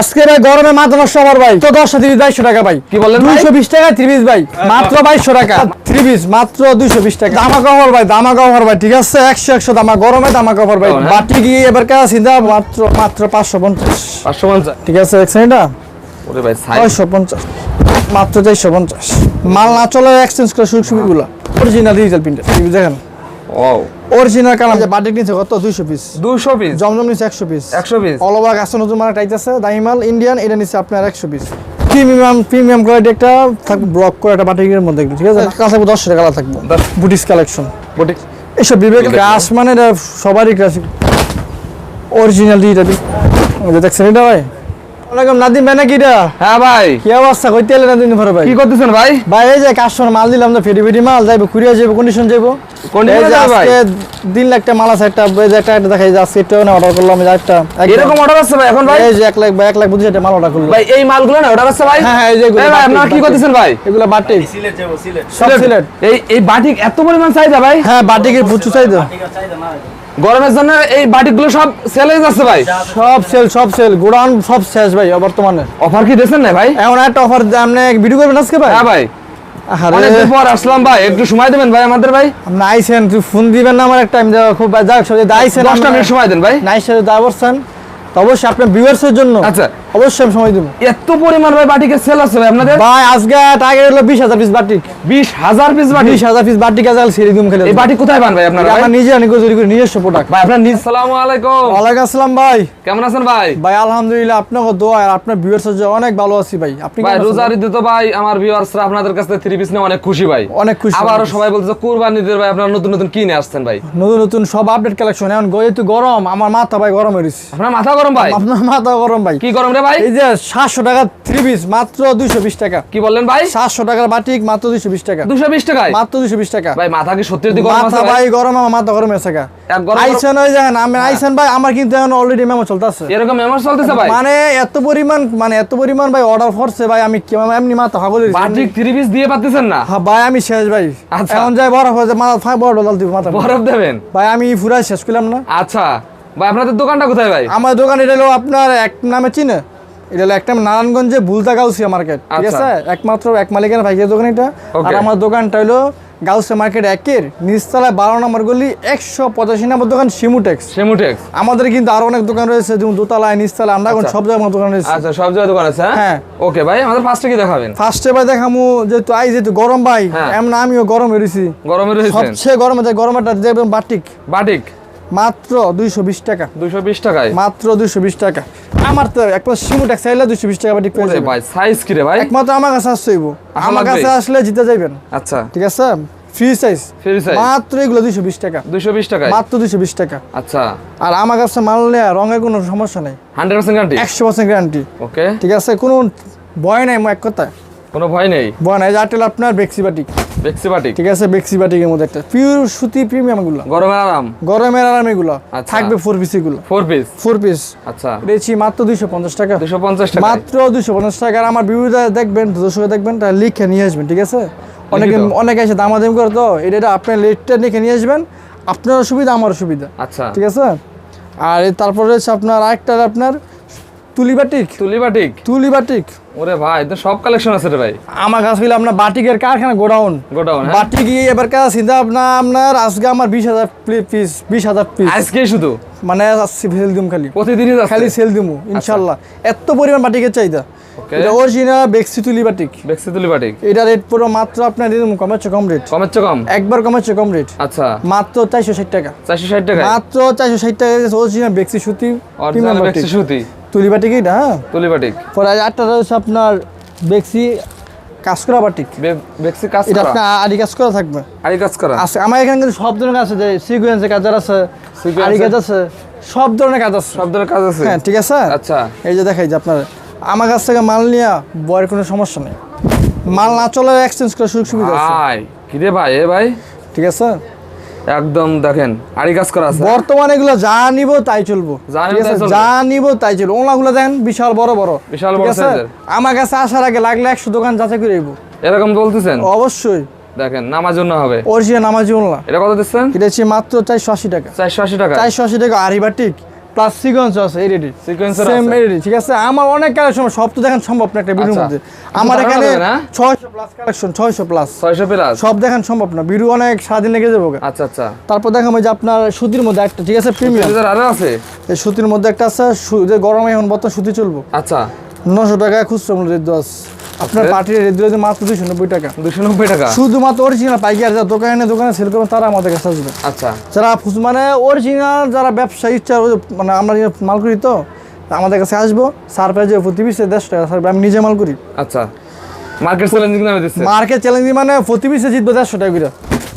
আজকে ভাই গরমে মাত্র আমার ভাই। তো দশ তিরিশ বাইশশো টাকা ভাই। কি বললেন দুইশো বিশ টাকা ত্রিশ ভাই মাত্র বাইশশো টাকা। ত্রিশ মাত্র দুইশো বিশ টাকা। দামা কভার ভাই দামা কভার ভাই ঠিক আছে? একশো একশো দামা গরমে দামা কভার ভাই। হ্যাঁ। বাটি গিয়ে এবার কাজ চিন্তা মাত্র মাত্র পাঁচশো পঞ্চাশ। পাঁচশো পঞ্চাশ। ঠিক আছে এক সাইজ। ছয়শো পঞ্চাশ। মাত্র চারশো পঞ্চাশ। মাল না চলে এক্সচেঞ্জ করে সুযোগ সুবিধাগুলো অরিজিনাল ডিজিটাল প্রিন্টার দেখেন। ও অরিজিনাল কালাম। বাটি নিচ্ছে কত? দুইশো পিস দুশো পিস জমজম নিচ্ছে একশো পিস একশো পিস অল ওভার কাছে নতুন মানে টাইট আছে দাইমাল ইন্ডিয়ান এটা নিচ্ছে আপনার একশো পিস প্রিমিয়াম প্রিমিয়াম কোয়ালিটি একটা থাকবে ব্লক করে একটা বাটিকের মধ্যে ঠিক আছে কালার থাকবে দশ টাকা কালার থাকবে। বুটিস কালেকশন বুটিক এসব বিবেক গাছ মানে সবারই কাছে অরিজিনাল ডিজিটাল দেখছেন এটা ভাই? ওয়ালাইকুম নাদিম ভাই নাকি এটা? হ্যাঁ ভাই। কি অবস্থা? কইতে এলেন নাদিম ভরে ভাই। কি করতেছেন ভাই? ভাই এই যে কাস্টমার মাল দিলাম তো ফেরি ফেরি মাল যাইবো কুরিয়ার যাইবো কন্ডিশন যাইবো। তিন লাখ মাল আছে একটা একটা একটা দেখাই যে আজকে এটাও না অর্ডার করলাম একটা। এরকম অর্ডার আছে ভাই এখন ভাই? এই যে এক লাখ বা এক লাখ পঁচিশ হাজার মাল অর্ডার করল। ভাই এই মালগুলো না অর্ডার আছে ভাই? হ্যাঁ হ্যাঁ এই যে ভাই আপনারা কি। করতেছেন ভাই? এগুলো বাটিক। সিলেট যাব সিলেট। সব সিলেট। এই এই বাটিক এত পরিমাণ চাহিদা ভাই? হ্যাঁ বাটিকের প্রচুর চাহিদা। আছে না গরমের জন্য এই বাটিগুলো সব সেল হয়ে যাচ্ছে ভাই। সব সেল সব সেল গোডাউন সব শেষ ভাই বর্তমানে। অফার কি দিয়েছেন না ভাই? এমন একটা অফার আপনি ভিডিও করবেন আজকে ভাই? হ্যাঁ ভাই। আরে অনেকদিন পর আসলাম ভাই একটু সময় দেবেন ভাই আমাদের ভাই? ফোন দিবেন না আমার একটা টাইম দেওয়া খুব যাক সব আইছেন দশটা মিনিট সময় দেন ভাই। নাইস দা বলছেন অবশ্যই আপনার ভিউয়ার্সের জন্য আচ্ছা। অবশ্যই আমি সময় দেবো। এত পরিমাণ ভাই বাটিকের সেল আছে ভাই আপনাদের? ভাই আজকে টার্গেট হলো বিশ হাজার পিস বাটিক বিশ হাজার পিস বাটিক বিশ হাজার পিস বাটিক দিম খেলে এই বাটিক কোথায় পান ভাই আপনারা আমরা নিজে অনেক তৈরি করি নিজস্ব প্রোডাক্ট ভাই আপনার নিজ সালামু আলাইকুম। আসসালাম ভাই। কেমন আছেন ভাই? ভাই আলহামদুলিল্লাহ আপনাকে দোয়া আর আপনার ভিউয়ার্সের জন্য অনেক ভালো আছি ভাই। আপনি ভাই রোজার ঈদে তো ভাই আমার ভিউয়ার্সরা আপনাদের কাছে থ্রি পিস নিয়ে অনেক খুশি ভাই। অনেক খুশি আবারও সবাই বলতেছে কুরবানি ঈদের ভাই আপনারা নতুন নতুন কিনে আসছেন ভাই? নতুন নতুন সব আপডেট কালেকশন এখন যেহেতু গরম আমার মাথা ভাই গরম হয়ে গেছে। আপনার মাথা গরম ভাই? আপনার মাথা গরম ভাই। কি গরম রে ভাই? এই যে সাতশো টাকা থ্রি পিস মাত্র দুইশো বিশ টাকা। কি বললেন ভাই? সাতশো টাকার বাটিক মাত্র দুইশো বিশ টাকা। দুশো বিশ টাকায়? মাত্র দুইশো বিশ টাকা। ভাই মাথা কি সত্যি গরম আছে ভাই? ভাই গরম আমার মাথা গরম হ্যাঁ। ওই দেখেন আমি আইসেন ভাই আমার কিন্তু এখন অলরেডি মেমো চলতেছে। এরকম মেমোর চলতেছে ভাই? মানে এত পরিমাণ মানে এত পরিমাণ ভাই অর্ডার করছে ভাই আমি কি এমনি মাথা হাগল বাটিক থ্রি পিস দিয়ে পাচ্ছেন না? হ্যাঁ ভাই আমি শেষ ভাই। আচ্ছা। এখন যাই বরফ হয়ে মাথা বড় ডাল দিব মাথা বরফ দেবেন? ভাই আমি পুরাই শেষ করলাম না। আচ্ছা। ভাই আপনাদের দোকানটা কোথায় ভাই? আমার দোকান এটা হলো আপনার এক নামে চিনে। এটা হলো একটা নারায়ণগঞ্জে বুলতা গাউসিয়া মার্কেট ঠিক আচ্ছা। আছে? একমাত্র এক মালিকের ভাইয়ের দোকান এটা। আর আমার দোকানটা হলো গাউসিয়া মার্কেট একের নিচতলায় বারো নম্বর গলি একশো পঁচাশি নম্বর দোকান শিমুটেক্স সেমুটেক্স আমাদের কিন্তু আরও অনেক দোকান রয়েছে যেমন দোতলায় নিচতলায় আন্ডারগ্রাউন্ড আচ্ছা। সব জায়গায় আমার দোকান রয়েছে। আচ্ছা সব জায়গায় দোকান আছে হ্যাঁ? হ্যাঁ। ওকে ভাই আমাদের ফার্স্টে কি দেখাবেন? ফার্স্টে ভাই দেখামু যেহেতু আই যেহেতু গরম ভাই হ্যাঁ। এমন আমিও গরম হয়েছি গরমে রয়েছেন? সবচেয়ে গরমে যায় গরমেরটা দেখবেন বাটিক। বাটিক? মাত্র দুইশো বিশ টাকা। দুশো বিশ টাকায়? মাত্র দুইশো বিশ টাকা। আমার তো একবার শিমুটেক্স চাইলে দুইশো বিশ টাকা ওরে যাবেন। ভাই সাইজ কি রে ভাই? একমাত্র আমার কাছে আসতে হইব আসা আমার? কাছে আসলে জিতে যাইবেন। আচ্ছা। ঠিক আছে? Free size size? মাত্র এগুলো দুইশো বিশ টাকা। দুশো বিশ টাকায়? মাত্র দুইশো বিশ টাকা। আচ্ছা। আর আমার কাছে মাল রঙের কোনো সমস্যা নেই। হান্ড্রেড পার্সেন্ট গ্যারান্টি একশো পার্সেন্ট গ্যারান্টি ওকে ঠিক আছে? কোনো ভয় নাই এক কোনো ভয় নেই? ভয় নাই যারটেল আপনার বেক্সি বাটিক ঠিক আছে বেক্সি বাটিকের মধ্যে একটা। পিওর সুতি প্রিমিয়াম গরমের আরাম? গরমের আরাম এগুলো। আচ্ছা। থাকবে ফোর পিস এগুলো। ফোর পিস ফোর পিস আচ্ছা। দিয়েছি মাত্র দুইশো পঞ্চাশ টাকা। দুশো পঞ্চাশ টাকা মাত্র দুইশো পঞ্চাশ টাকা। আর আমার ভিডিওটা দেখবেন দর্শকে দেখবেন লিখে নিয়ে আসবেন ঠিক আছে? অনেকে অনেকে এসে দামাদামি করে তো এটা আপনার লেটটা লিখে নিয়ে আসবেন। আপনারও সুবিধা আমারও সুবিধা। আচ্ছা। ঠিক আছে? আর তারপরে হচ্ছে আপনার আরেকটা আপনার তুলি বাটিক? তুলি বাটিক? তুলি বাটিক? ওরে ভাই তো সব কালেকশন আছে রে ভাই। আমার কাছে আপনার বাটিকের কারখানা গোডাউন। গোডাউন হ্যাঁ? বাটিক এবার কাজ চিন্তা আপনার আপনার আজকে আমার বিশ হাজার পিস বিশ হাজার পিস। আজকে শুধু? মানে সেল দিম খালি। প্রতিদিনই খালি সেল দিমু ইনশাল্লাহ। এত পরিমাণ বাটিকের চাহিদা. এটা অরিজিনাল বেক্সি তুলি বাটিক। বেক্সি তুলি বাটিক। এটা রেট পুরো মাত্র আপনার কমেছে কম রেট কমের চেয়ে কম? একবার কমেছে কম রেট আচ্ছা। মাত্র চারশো ষাট টাকা। চারশো ষাট টাকা মাত্র চারশো ষাট টাকা অরিজিনাল বেক্সি সুতি অরিজিনাল বেক্সি সুতি। তুলি বাটিক এটা হ্যাঁ? তুলি বাটিক পরে আটটা রয়েছে আপনার বেক্সি কাজ করা বাটিক বেক্সি কাজ এটা আপনার আড়ি কাজ করা থাকবে। কাজ করা আছে আমার এখানে কিন্তু সব ধরনের আছে যে সিকুয়েন্সের কাজ আছে আড়ি কাজ আছে সব ধরনের কাজ আছে। সব ধরনের কাজ আছে? হ্যাঁ ঠিক আছে? আচ্ছা। এই যে দেখাই যে আপনার আমার কাছ থেকে মাল নিয়ে বয়ের কোনো সমস্যা নেই। মাল না চলে এক্সচেঞ্জ করার সুযোগ সুবিধা আছে। ভাই কি রে ভাই এ ভাই? ঠিক আছে? একদম দেখেন আরি কাজ করা আছে। বর্তমানে এগুলো যা নিব তাই চলবো। যা নিব তাই চলবো। ওনাগুলো দেখেন বিশাল বড় বড়। বিশাল বড় সাইজের। আমার কাছে আসার আগে লাগলে একশো দোকান যাচাই করে আইবো। এরকম বলতেছেন? অবশ্যই। দেখেন নামাজ জন্য হবে। অরিজিনাল নামাজ জন্য এটা কত দিচ্ছেন? এটা হচ্ছে মাত্র চারশো আশি টাকা। চারশো আশি টাকা। চারশো আশি টাকা। আড়ি বাটিক প্লাস সিকোয়েন্স আছে এডিডি সেম। এডিডি ঠিক আছে? আমার অনেক কালেকশন সব তো দেখান সম্ভব না একটা ভিডিওর আচ্ছা। মধ্যে। আমার এখানে 600 প্লাস কালেকশন 600 প্লাস ছয়শো প্লাস সব দেখান সম্ভব না ভিডিও অনেক সারাদিন লেগে যাবে আচ্ছা আচ্ছা। তারপর দেখাবো যে আপনার সুতির মধ্যে একটা ঠিক আছে? প্রিমিয়াম আরও আছে? এই সুতির মধ্যে একটা আছে যে গরমে এখন বর্তমান সুতি চলবো। আচ্ছা। নশো টাকা খুচরা মূল্য রেট দশ। আপনার আচ্ছা। পার্টির রেট দিলে মাত্র দুশো নব্বই টাকা। দুশো নব্বই টাকা? শুধুমাত্র অরিজিনাল পাইকার যারা দোকানে দোকানে সেল করবেন তারা আমাদের কাছে আসবে। আচ্ছা। যারা মানে অরিজিনাল যারা ব্যবসা ইচ্ছা মানে আমরা যে মাল করি তো আমাদের কাছে আসব। সার পেজে প্রতি পিসে দেড়শো টাকা সার আমি নিজে মাল করি। আচ্ছা। মার্কেট চ্যালেঞ্জিং নামে দিচ্ছে। মার্কেট চ্যালেঞ্জ মানে প্রতি পিসে জিতবো দেড়শো টাকা করে।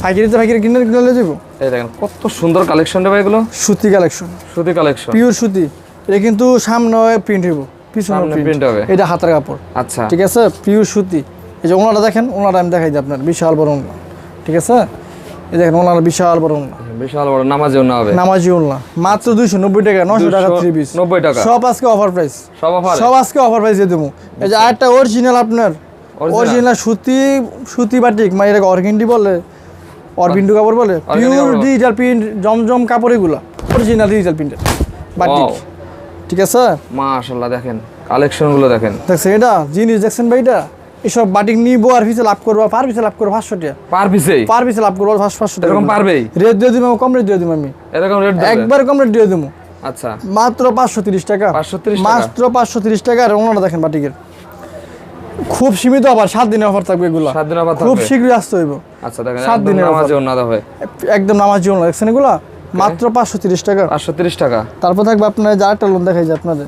পাইকারিতে পাইকারি কিনে কিনে যাব। এই দেখেন কত সুন্দর কালেকশন রে ভাই এগুলো। সুতি কালেকশন সুতি কালেকশন পিওর সুতি। এটা কিন্তু সামনে প্রিন্ট হইব। পিছনে প্রিন্ট হবে। এটা হাতের কাপড়। আচ্ছা। ঠিক আছে? পিওর সুতি। এই যে ওনারা দেখেন ওনারা আমি দেখাই দিই আপনার। বিশাল বড় ওনা। ঠিক আছে? এই দেখেন ওনারা বিশাল বড় ওনা। বিশাল বড় নামাজেও না হবে। নামাজি ওনা। মাত্র টাকা নশো টাকা থ্রি পিস 290 টাকা। সব আজকে অফার প্রাইস সব অফার সব আজকে অফার প্রাইস দিয়ে দেবো। এই যে আরেকটা অরিজিনাল আপনার। অরিজিনাল সুতি সুতি বাটিক মানে এটাকে অর্গেন্ডি বলে অরবিন্দু কাপড় বলে। পিওর ডিজিটাল প্রিন্ট জমজম কাপড় এগুলা। অরিজিনাল ডিজিটাল প্রিন্টের বাটিক. ঠিক আছে? মাশাআল্লাহ দেখেন কালেকশনগুলো দেখেন। দেখছেন এটা? জিনিস দেখছেন ভাই এটা? এসব বাটিক নিবো আর পিছে লাভ করব পার পিছে লাভ করব পাঁচশো টাকা। পার পিসেই পার পিছে লাভ করব পাঁচশো পাঁচশো টাকা। এরকম পারবেই? রেট দিয়ে দিব কম রেট দিয়ে দিব আমি। এরকম রেট একবার কম রেট দিয়ে দেবো। আচ্ছা। মাত্র পাঁচশো তিরিশ টাকা। 530 টাকা? মাত্র পাঁচশো তিরিশ টাকা আর ওনারা দেখেন বাটিকের খুব সীমিত আবার সাত দিনের অফার থাকবে এগুলো। সাত দিন আবার খুব শীঘ্রই আসতে হইব। আচ্ছা দেখেন সাত দিনের হবে একদম নামাজ জীবন দেখছেন এগুলা? মাত্র পাঁচশো তিরিশ টাকা। পাঁচশো তিরিশ টাকা। তারপর থাকবে আপনার যা একটা লোন দেখাই যায় আপনাদের।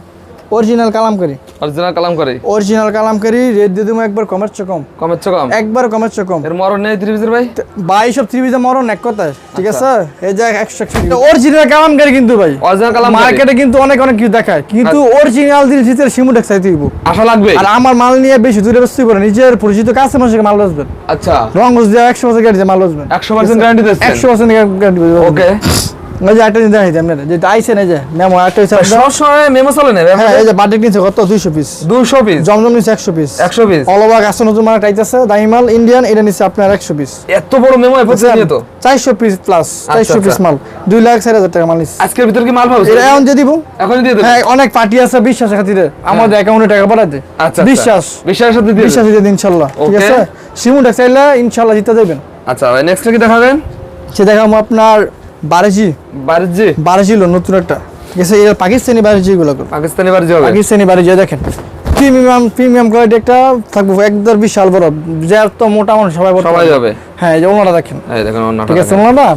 অরিজিনাল কালামকারি অরিজিনাল কালাম করে। অরিজিনাল কালামকারি রেট দিয়ে দেবো একবার কমের চেয়ে কম। কমের চেয়ে কম। একবার কমের চেয়ে কম। এর মরণ নেই ত্রিভিজের ভাই? বাইশ সব ত্রিভিজে মরণ এক কথায়। ঠিক আচ্ছা। আছে? এই যে একশো অরিজিনাল কালামকারি কিন্তু ভাই। অরিজিনাল কালাম মার্কেটে কিন্তু অনেক অনেক কিছু দেখায়। কিন্তু। অরিজিনাল জিনিস ভিতরে সিমুটেক চাইতে হইব। আশা লাগবে? আর আমার মাল নিয়ে বেশি দূরে বেশি করে নিজের পরিচিত কাছে মানুষকে মাল বেচবেন আচ্ছা। রং দিয়ে একশো বছর গ্যারান্টি মাল বেচবেন একশো পার্সেন্ট গ্যারান্টি একশো পার্সেন্ট গ্যারান্টি ওকে ওই যে একটা জিনিস দেখাই দিই যেটা আইসেন এই যে মেমো একটা হচ্ছে সবসময় মেমো চলে না? হ্যাঁ এই যে বাটিক নিচ্ছে কত? দুইশো পিস দুশো পিস জমজম পিস একশো পিস নতুন দাইমাল ইন্ডিয়ান এটা আপনার পিস এত বড় মেমো এফোর্ট নিয়ে তো। চারশো পিস প্লাস চারশো পিস। মাল। লাখ টাকা মাল নিচ্ছে আজকের ভিতর কি মাল পাবো? এটা এখন দিয়ে দিব। এখনই দিয়ে দেবেন হ্যাঁ অনেক পার্টি আছে বিশ্বাসের খাতিরে। আমাদের অ্যাকাউন্টে টাকা পাঠাতে আচ্ছা আচ্ছা। বিশ্বাস। বিশ্বাসের সাথে দিয়ে বিশ্বাস দিয়ে ঠিক. আছে? সিমুটা চাইলে ইনশাল্লাহ জিতে দেবেন আচ্ছা ভাই নেক্সট কি দেখাবেন? সে দেখাবো আপনার বারেজি। বাড়ির জি বারেজি লো নতুন একটা। গেছে এটা পাকিস্তানি বারেজি গুলো পাকিস্তানি বাড়ি হবে। পাকিস্তানি বারেজি দেখেন। প্রিমিয়াম প্রিমিয়াম কোয়ালিটি একটা থাকব একদম বিশাল বড়। যার তো মোটা মানুষ সবাই সবাই যাবে। হ্যাঁ এই যে ওনারা দেখেন। এই দেখেন অন্যটা ঠিক আছে ওনারা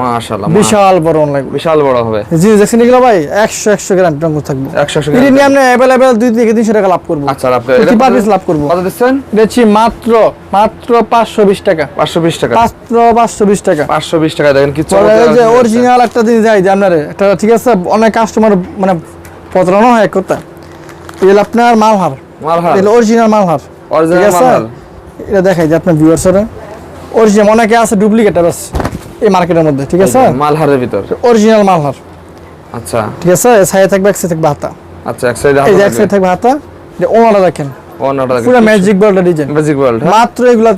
মাশাআল্লাহ বিশাল বড় ওনারা বিশাল বড় হবে। জিনিস দেখছেন এগুলো ভাই? একশো একশো গ্রাম টঙ্গ থাকব। 100 একশো এটি আপনি অ্যাভেলেবেল দুই থেকে তিনশো টাকা লাভ করব। আচ্ছা আপনি প্রতি পার পিস লাভ করব। কত দিচ্ছেন? এটা মাত্র মাত্র পাঁচশো বিশ টাকা। পাঁচশো বিশ টাকা। মাত্র পাঁচশো বিশ টাকা। পাঁচশো বিশ টাকা। দেখেন কি পরে যে অরিজিনাল একটা জিনিস দেয় যে আপনার। একটা ঠিক আছে অনেক কাস্টমার মানে প্রতারণা হয় এক কথা। এগুলো আপনার মালহার। মালহার। এগুলো অরিজিনাল মালহার। আছে? এটা দেখাই যে আপনার ভিউয়ার্সরা অরিজিনাল অনেকে আছে ডুপ্লিকেট বাস এই মার্কেটের মধ্যে ঠিক আছে? মালহারের ভিতর। অরিজিনাল মালহার। আচ্ছা। ঠিক আছে? সাইডে থাকবে এক সাইডে থাকবে হাতা। আচ্ছা এক সাইডে এই যে এক সাইডে থাকবে হাতা যে ওনারা দেখেন। অন্যটা পুরো ম্যাজিক বলটা ডিজাইন ম্যাজিক ওয়ার্ল্ড মাত্র এগুলা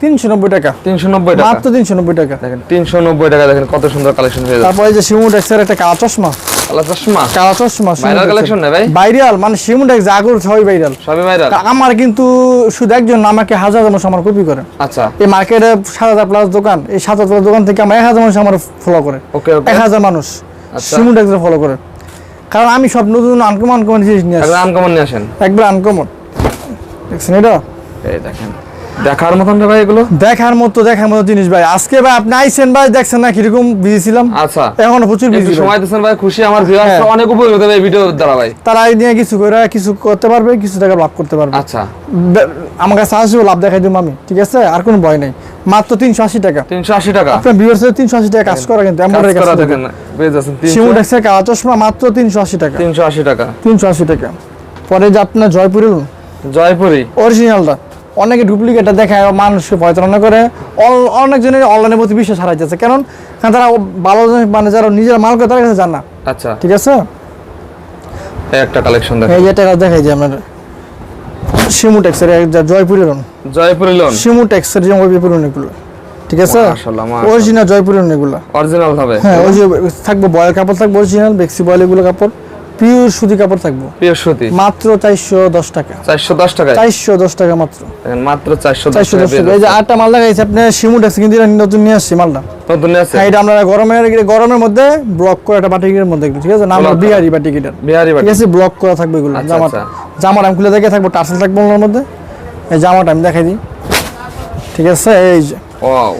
তিনশো নব্বই টাকা। তিনশো নব্বই টাকা। মাত্র তিনশো নব্বই টাকা। দেখেন তিনশো নব্বই টাকা দেখেন কত সুন্দর কালেকশন হয়ে যাচ্ছে। তারপরে এই যে শিমুট এক্সের একটা কালা চশমা। আল্লাহ চশমা। কালা চশমা ভাইরাল কালেকশন না ভাই? ভাইরাল মানে ভাইরাল সবই ভাইরাল আমার কিন্তু শুধু একজন আমাকে হাজার হাজার মানুষ আমার কপি করে। আচ্ছা। এই মার্কেটে সাত হাজার প্লাস দোকান এই সাত হাজার দোকান থেকে আমার এক হাজার মানুষ আমার ফলো করে। ওকে ওকে এক হাজার মানুষ আচ্ছা। ফলো করে। কারণ আমি সব নতুন আনকমন আনকমন জিনিস নিয়ে আসি আনকমন নিয়ে আসেন। একবার আনকমন দেখছেন এটা? এই দেখেন। দেখার মতন ভাই এগুলো? দেখার মতো দেখার মতো জিনিস ভাই। আজকে ভাই আপনি আইসেন ভাই দেখছেন না কীরকম বিজি ছিলাম? আচ্ছা। এখন প্রচুর বিজি সময় দিচ্ছেন ভাই খুশি আমার ভিউয়ার্স হ্যাঁ। অনেক উপকৃত হবে এই ভিডিও দ্বারা ভাই। তারা এই নিয়ে কিছু করে কিছু করতে পারবে কিছু টাকা লাভ করতে পারবে। আচ্ছা। আমার কাছে আসবে লাভ দেখাই দিব আমি ঠিক আছে? আর কোনো ভয় নেই। মাত্র তিনশো আশি টাকা। তিনশো আশি টাকা? আপনার ভিউয়ার্স তিনশো আশি টাকা কাজ করা কিন্তু কাজ এমন করা দেখেন ডেক্সের কালা চশমা মাত্র তিনশো আশি টাকা। তিনশো আশি টাকা। তিনশো আশি টাকা। পরে যে আপনার জয়পুরের জয়পুরি। অরিজিনালটা অনেকে ডুপ্লিকেটটা দেখায় মানুষকে প্রতারণা করে। অনেকজনের অনলাইনের প্রতি বিশ্বাস হারাই যাচ্ছে। কারণ তারা ভালো মানে যারা নিজের মাল করে তার কাছে জান। না আচ্ছা। ঠিক আছে? একটা কালেকশন দেখেন এই যে টাকা দেখাই যে আপনার শিমু ট্যাক্সের জয়পুরের জয়পুরি লোন শিমু ট্যাক্সের যে এগুলো। ঠিক আছে। অরিজিনাল জয়পুরের এগুলো। অরিজিনাল হবে। হ্যাঁ ওই যে থাকব বয়েল কাপড় থাকব অরিজিনাল বেক্সি বয়েল এগুলো কাপড়। পিওর সুতি কাপড় থাকব। পিওর সুতি? মাত্র চারশো দশ টাকা। চারশো দশ টাকায়? চারশো দশ টাকা মাত্র। মাত্র চারশো দশ চারশো টাকা। এই যে আটটা মাল লাগাইছে আপনি শিমু ট্যাক্স কিন্তু এটা নতুন নিয়ে আসছি মালটা। নতুন আছে হ্যাঁ এটা আমরা গরমের গরমের মধ্যে ব্লক করে একটা বাটিকের মধ্যে ঠিক আছে? নাম বিহারি বাটিকেটার বিহারি ঠিক আছে ব্লক করা থাকবে এগুলো আচ্ছা, জামাটা। আচ্ছা। জামাটা আমি খুলে দেখে থাকব টার্সেল থাকব ওর মধ্যে। এই জামাটা আমি দেখাই দিই। ঠিক আছে এই যে। ওয়াও।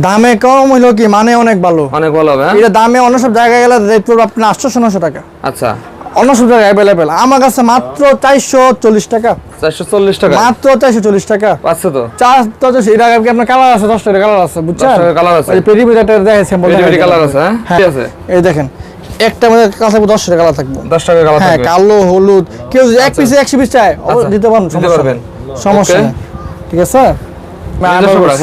দামে কম হইল কি? মানে অনেক ভালো। অনেক ভালো হবে হ্যাঁ? এটা দামে অন্য সব জায়গায় গেলে রেট পড়বে আপনার আটশোশো নশো টাকা। আচ্ছা। অন্য সব জায়গায় অ্যাভেলেবেল আমার কাছে মাত্র চারশো চল্লিশ টাকা। চারশো চল্লিশ টাকা? মাত্র চারশো চল্লিশ টাকা। পাচ্ছে তো। চার তো এটা কি আপনার কালার আছে দশ টাকা কালার আছে বুঝছেন? কালার আছে। পেরি পেরিটা দেখেছেন কালার আছে হ্যাঁ? হ্যাঁ। ঠিক আছে। এই দেখেন একটা মধ্যে থাকবে দশ টাকা কালার থাকবে। দশ টাকা কালার হ্যাঁ কালো হলুদ কেউ এক পিসে একশো পিস চায় আচ্ছা, দিতে পারেন সমস্যা পারবেন। সমস্যা নেই। ঠিক আছে?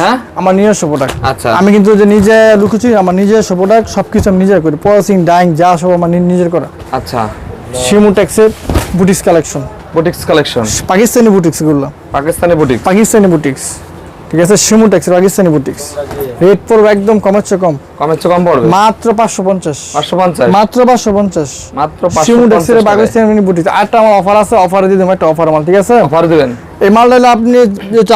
হ্যাঁ? আমার নিজস্ব প্রোডাক্ট আচ্ছা। আমি কিন্তু যে নিজে লুকুচি আমার নিজস্ব প্রোডাক্ট সবকিছু আমি নিজে করি। পলিসিং ডাইং যা সব আমার নিজের করা। আচ্ছা। Shimu boutiques collection boutiques collection Pakistani boutiques এগুলো। পাকিস্তানি বুটিক পাকিস্তানি বুটিক্স ঠিক আছে? শিমু ট্যাক্সের পাকিস্তানি বুটিক্স রেট পড়বে একদম কমের চেয়ে কম। কমের চেয়ে কম পড়বে? মাত্র পাঁচশো পঞ্চাশ। পাঁচশো পঞ্চাশ? মাত্র পাঁচশো পঞ্চাশ। মাত্র পাঁচশো শিমু পঞ্চাশ পাকিস্তানি বুটিক্স আটটা আমার অফার আছে অফারে দিয়ে দেবো একটা অফার মাল ঠিক আছে? অফার দিবেন? এই মালটা হলো আপনি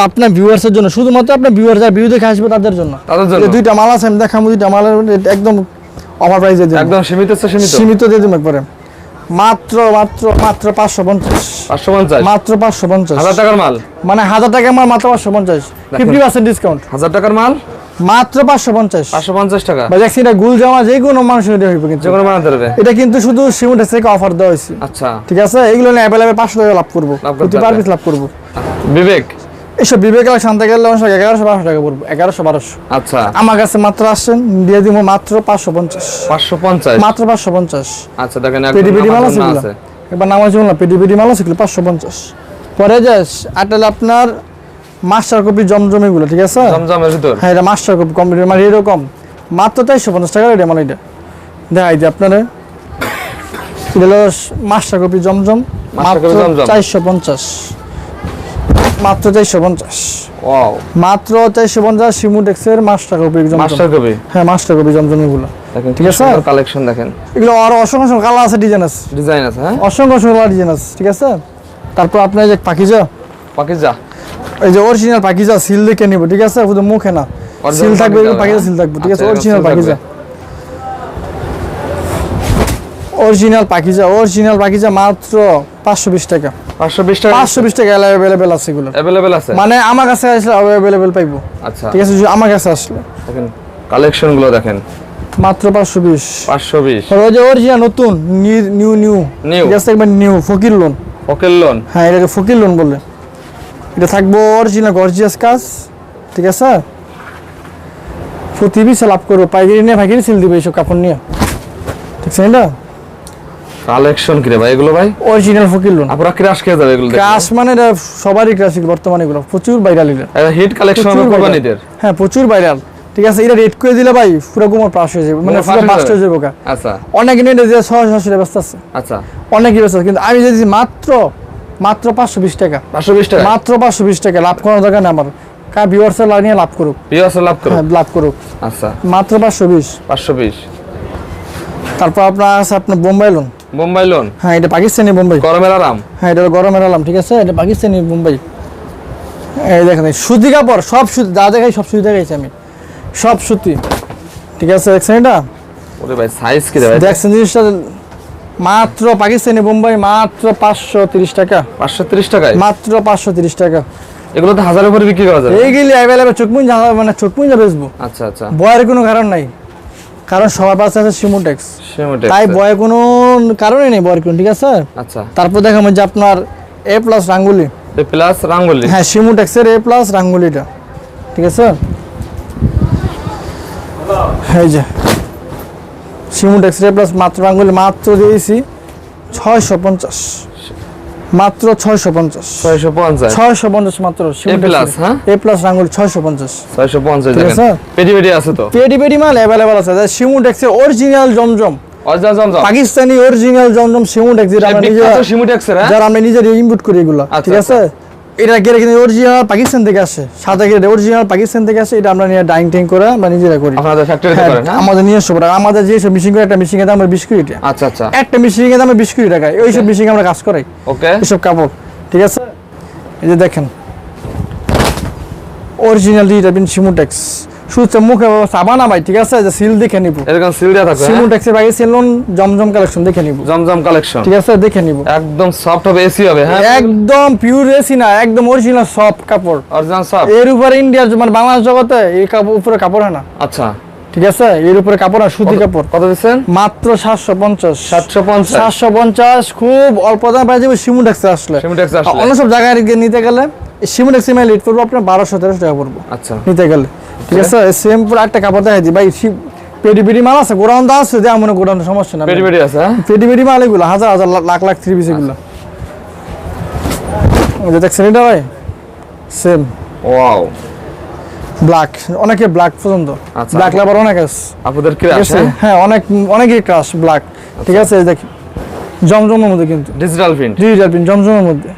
আপনার ভিউয়ার্সের জন্য শুধুমাত্র আপনার ভিউয়ার যারা ভিউ দেখে আসবে তাদের জন্য। তাদের জন্য। দুইটা মাল আছে আমি দেখাবো দুইটা মালের একদম অফার প্রাইসে দেবো একদম সীমিত সীমিত? সীমিত দিয়ে দিন একবারে। মাত্র মাত্র মাত্র পাঁচশো পঞ্চাশ। পাঁচশো পঞ্চাশ? মাত্র পাঁচশো পঞ্চাশ। হাজার টাকার মাল? মানে হাজার টাকার মাল মাত্র পাঁচশো পঞ্চাশ। ফিফটি পার্সেন্ট ডিসকাউন্ট হাজার টাকার মাল? মাত্র পাঁচশো পঞ্চাশ। পাঁচশো পঞ্চাশ টাকা? বা দেখছি এটা গুল জামা যে কোনো মানুষের এটা হইবে কিন্তু। যে কোনো বানাতে পারবে এটা কিন্তু শুধু থেকে অফার দেওয়া আচ্ছা। ঠিক আছে? এগুলো নিয়ে টাকা লাভ করব। প্রতি পার পিস লাভ করব। বিবেক? এইসব বিবেক শান্তি গেলে অনেক এগারোশো বারোশো টাকা পড়ব। এগারোশো বারোশো। আচ্ছা। আমার কাছে মাত্র আসছেন দিয়ে দিব মাত্র পাঁচশো পঞ্চাশ। পাঁচশো পঞ্চাশ? মাত্র পাঁচশো পঞ্চাশ। আচ্ছা দেখেন পেডি পেডি মাল আছে এবার নামাজ বললাম পেডি পেডি মাল আছে পাঁচশো পঞ্চাশ। পরে যাস আটটা হলো আপনার মাস্টার কপি জমজম এগুলো ঠিক আছে? জমজমের ভিতর? হ্যাঁ এটা মাস্টার কপি কম্পিউটার মানে এরকম মাত্র চারশো পঞ্চাশ টাকা এটা মানে এটা। দেখাই দিই আপনারা। এটা হলো মাস্টার কপি জমজম। চারশো পঞ্চাশ। মাত্র চারশো পঞ্চাশ। মাত্র চারশো পঞ্চাশ সিমুটেক্সের মাস্টার কপি জমজম। Master copy? হ্যাঁ মাস্টার কপি জমজম এগুলো। দেখেন ঠিক আছে? কালেকশন দেখেন। এগুলো আরও অসংখ্য অসংখ্য কালার আছে ডিজাইন আছে। ডিজাইন আছে হ্যাঁ? অসংখ্য অসংখ্য কালার ডিজাইন আছে ঠিক আছে? তারপর আপনার যে পাখিজা। পাকিজা এই যে অরিজিনাল পাখিজা সিল দেখে নিব ঠিক আছে? শুধু মুখে না। সিল থাকবে পাখিজা হ্যাঁ? সিল থাকবে ঠিক আছে? Original. Pakeezah original Pakeezah original Pakeezah মাত্র পাঁচশো বিশ টাকা। পাঁচশো বিশ টাকা? পাঁচশো বিশ টাকা অ্যাভেলেবেল আছে এগুলো। অ্যাভেলেবেল আছে? মানে আমার কাছে আসলে অ্যাভেলেবেল পাইবো। আচ্ছা। ঠিক আছে আমার কাছে আসলে। দেখেন কালেকশনগুলো দেখেন। মাত্র পাঁচশো বিশ। পাঁচশো বিশ। ওই যে অরিজিনাল নতুন নিউ নিউ নিউ। ঠিক আছে একবার নিউ ফকির লোন ওকেল লোন হ্যাঁ এটাকে ফকির লোন বলে। এটা থাকব অরিজিনাল গর্জিয়াস কাজ ঠিক আছে? প্রতি পিসে লাভ করব পাইকারি নিয়ে পাইকারি সেল দিবে এইসব কাপড় নিয়ে। ঠিক আছে এটা কালেকশন কি রে ভাই এগুলো ভাই? অরিজিনাল ফকির লোন আপনারা ক্রাশ খেয়ে যাবে এগুলো ক্রাশ মানে এটা সবারই ক্রাশ বর্তমানে এগুলো প্রচুর ভাইরাল এটা হিট কালেকশন হবে viral। হ্যাঁ প্রচুর ভাইরাল ঠিক আছে এটা রেড করে দিলে ভাই পুরো কুমার পাস হয়ে যাবে মানে পুরো পাস হয়ে যাবে। আচ্ছা। অনেক নেট যে ব্যস্ত আছে। আচ্ছা। অনেকই ব্যস্ত কিন্তু আমি যদি মাত্র মাত্র পাঁচশো বিশ টাকা। পাঁচশো বিশ টাকা? মাত্র পাঁচশো বিশ টাকা লাভ করার দরকার নেই আমার। কা ভিউয়ার্সের নিয়ে লাভ করুক। পিওস লাভ করো হ্যাঁ লাভ করুক। আচ্ছা। মাত্র পাঁচশো বিশ। পাঁচশো বিশ। তারপর আপনার আছে আপনার বোম্বাই লোন বোম্বাই লোন হ্যাঁ এটা পাকিস্তানি বোম্বাই। গরমের আরাম? হ্যাঁ এটা গরমের আলাম ঠিক আছে? এটা পাকিস্তানি বোম্বাই। এই দেখেন সুতি কাপড় সব সুতি যা দেখাই সব সুতি দেখাইছি আমি। সব সুতি। ঠিক আছে দেখছেন এটা? ওরে ভাই সাইজ কি ভাই? দেখছেন জিনিসটা? মাত্র পাকিস্তানি বোম্বাই মাত্র পাঁচশো তিরিশ টাকা। পাঁচশো তিরিশ টাকায়? মাত্র পাঁচশো তিরিশ টাকা। এগুলো তো হাজারের উপরে বিক্রি করা যাবে। এইগুলি অ্যাভেলেবেল চোখমুন মানে চোখমুন যা বেচবো। আচ্ছা আচ্ছা। বয়ের কোনো কারণ নাই। কারণ সবার পাশে আছে সিমোটেক্স সেমোটেক্স তাই বয়ের কোনো কারণই নেই বয়ের কোনো ঠিক আছে? আচ্ছা। তারপর দেখাবো যে আপনার A plus Rangoli. A plus Rangoli? হ্যাঁ সিমোটেক্সের এ প্লাস রাঙ্গুলিটা। ঠিক আছে? এই যে। সিমোটেক্সের এ প্লাস মাত্র রাঙ্গুলি মাত্র দিয়েছি ছয়শো পঞ্চাশ। মাত্র ছয়শো পঞ্চাশ। ছয়শো পঞ্চাশ। ছয়শো পঞ্চাশ মাত্র plus, হ্যাঁ? এ প্লাস রাঙ্গুলি ছয়শো পঞ্চাশ। ছয়শো পঞ্চাশ ঠিক দেখেন। আছে? পেটি পেটি আছে তো? পেডি পেডি মাল অ্যাভেলেবল আছে। সিমোটেক্সের অরিজিনাল জমজম। অরিজিনাল জমজম? পাকিস্তানি অরিজিনাল জমজম সিমোটেক্স যেটা আমরা নিজেরা হ্যাঁ? যারা আমরা নিজের ইনপুট করি এগুলো। ঠিক আচ্ছা, আছে এটা গেলে কিন্তু অরিজিনাল পাকিস্তান থেকে আসে। সাদা গেলে অরিজিনাল পাকিস্তান থেকে আসে এটা আমরা নিয়ে ডাইং টাইং করে আমরা নিজেরা করি। আপনাদের ফ্যাক্টরিতে করেন? আমাদের নিজস্ব সব আমাদের যে সব মেশিন করে একটা মেশিন দাম বিশ কোটি টাকা। আচ্ছা আচ্ছা। একটা মেশিন দাম বিশ কোটি টাকা। ওইসব মেশিন আমরা কাজ করাই। ওকে এসব কাপড়। ঠিক আছে? এই যে দেখেন। অরিজিনাল ডিজিটাল বিন সিমুটেক্স মুখে সাবান ভাই ঠিক আছে? যে সিল দেখে নিব। এরকম সিল দেওয়া থাকবে হ্যাঁ? সিমুটেক্সের বাইরে সেলুন জমজম কালেকশন দেখে নিব। জমজম কালেকশন ঠিক আছে? দেখে নিব। একদম সফট হবে এসি হবে হ্যাঁ? একদম পিওর এসি না একদম অরিজিনাল সফট কাপড়। অরিজিনাল সফট এর উপরে ইন্ডিয়ার মানে বাংলাদেশ জগতে এই কাপড় উপরে কাপড় হয় না। আচ্ছা। ঠিক আছে? এর উপরে কাপড় হয় সুতি কাপড়। কত দিচ্ছেন? মাত্র সাতশো পঞ্চাশ। সাতশো পঞ্চাশ। সাতশো পঞ্চাশ খুব অল্প দামে পাই যাবে সিমুটেক্সে আসলে। সিমিটেক্স আসলে। অন্য সব জায়গায় গিয়ে নিতে গেলে সিমুটেক্সে মাইল লিট করব আপনার বারোশো তেরোশো টাকা পড়ব। আচ্ছা। নিতে গেলে। ঠিক আছে? সেম পুরো একটা কাপড় দেখাই দিই। ভাই পেডি পেডি মাল আছে গোডাউন তো আছে দেওয়া মনে গোডাউন সমস্যা না পেটি আছে হ্যাঁ? পেডি পেডি মাল এগুলো হাজার হাজার লাখ লাখ থ্রি পিস এগুলো। ওই যে দেখছেন এটা ভাই? সেম ওয়াও ব্ল্যাক অনেকে ব্ল্যাক আচ্ছা। ব্ল্যাক লাভার অনেক আছে। আপনাদের কি আছে আছে? হ্যাঁ? অনেক অনেকেই ক্রাশ ব্ল্যাক ঠিক আছে দেখি জমজমের মধ্যে কিন্তু। ডিজিটাল প্রিন্ট ডিজিটাল পিন জমজমের মধ্যে।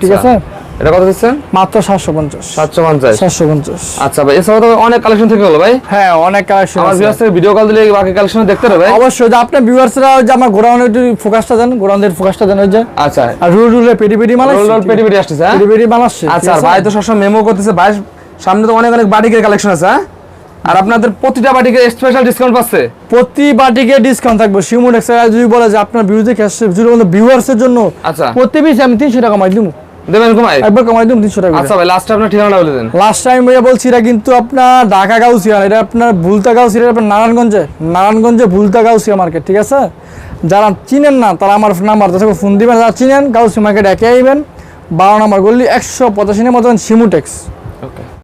ঠিক আচ্ছা আছে? এটা কত দিচ্ছেন মাত্র সাতশো পঞ্চাশ। সাতশো পঞ্চাশ। সাতশো পঞ্চাশ। আচ্ছা ভাই এছাড়াও তো অনেক কালেকশন থেকে হলো ভাই। হ্যাঁ অনেক কালেকশন আমার ভিউয়ার্স থেকে ভিডিও কল দিলে বাকি কালেকশন দেখতে অবশ্যই যে আপনার ভিউয়ার্সরা যে আমার একটু ফোকাসটা দেন গোডাউনের ফোকাসটা দেন ওই যে। আচ্ছা। আর রুল রুলে মাল রোল রোল আসতেছে হ্যাঁ? মাল আসছে আচ্ছা? ভাই তো সবসময় মেমো করতেছে ভাই সামনে তো অনেক অনেক বাটিকের কালেকশন আছে হ্যাঁ? আর আপনাদের প্রতিটা বাটিকে স্পেশাল ডিসকাউন্ট পাচ্ছে। প্রতি বাটিকে ডিসকাউন্ট থাকবে। শিমুন এক্সট্রা যদি বলে যে আপনার ভিউ দেখে আসছে যদি বলে ভিউয়ার্সের জন্য আচ্ছা। প্রতি পিস আমি তিনশো টাকা কমাই দিব দেবেন ঘুমাই। একবার কমাই টাকা আচ্ছা ভাই লাস্টে আপনার ঠিকানা বলে দেন। লাস্ট টাইম ভাইয়া বলছি এটা কিন্তু আপনার ঢাকা গাউসিয়া এটা আপনার ভুলতা গাউসিয়া আপনার নারায়ণগঞ্জে নারায়ণগঞ্জে ভুলতা গাউসিয়া মার্কেট ঠিক আছে? যারা চিনেন না তারা আমার নাম্বার থেকে ফোন দিবেন যারা চিনেন গাউসিয়া মার্কেট একে আইবেন। বারো নাম্বার গল্লি একশো পঁচাশি নম্বর সিমুটেক্স ওকে